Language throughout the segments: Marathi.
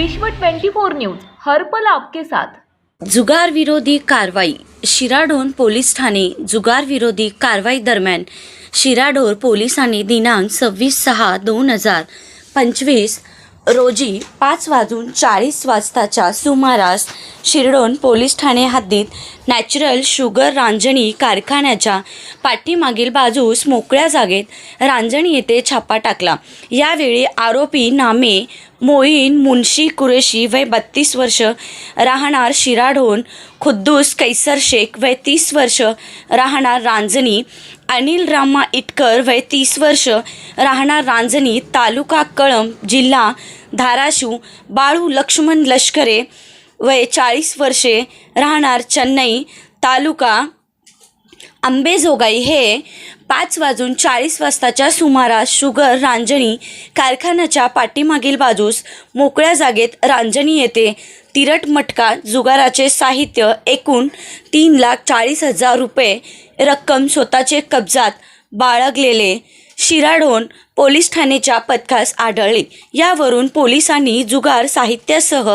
विश्व 24 न्यूज हरपल आपके साथ. जुगार विरोधी कारवाई शिराढोण पोलीस ठाणे जुगार विरोधी कारवाई दरम्यान शिराढोर पोलिसांनी दिनांक सव्वीस सहा दोन हजार पंचवीस रोजी पाच वाजून चाळीस वाजताच्या सुमारास शिरडोन पोलीस ठाणे हद्दीत नॅचरल शुगर रांजणी कारखान्याच्या पाठीमागील बाजूस मोकळ्या जागेत रांजणी येथे छापा टाकला. यावेळी आरोपी नामे मोईन मुन्शी कुरेशी वय बत्तीस वर्ष राहणार शिराढोण खुद्दूस कैसर शेख वय तीस वर्ष राहणार रांजणी अनिल रामा इटकर वय तीस वर्ष राहणार रांजणी तालुका कळंब जिल्हा धाराशिव बाळू लक्ष्मण लष्करे वय चाळीस वर्षे राहणार चेन्नई तालुका आंबेजोगाई हे पाच वाजून चाळीस वाजताच्या सुमारास शुगर रांजणी कारखान्याच्या पाठीमागील बाजूस मोकळ्या जागेत रांजणी येथे तिरट मटका जुगाराचे साहित्य एकूण तीन लाख चाळीस हजार रुपये रक्कम स्वतःचे कब्जात बाळगलेले. शिराढोण पोलीस ठाणेच्या पथकास आढळले. यावरून पोलिसांनी जुगार साहित्यासह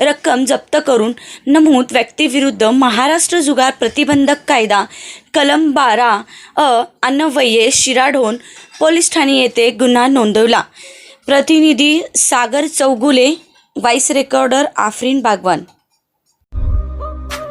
रक्कम जप्त करून नमूद व्यक्तीविरुद्ध महाराष्ट्र जुगार प्रतिबंधक कायदा कलम बारा अ अन्वये शिराढोण पोलीस ठाणे येथे गुन्हा नोंदवला. प्रतिनिधी सागर चौगुले व्हाईस रेकॉर्डर आफरीन बागवान.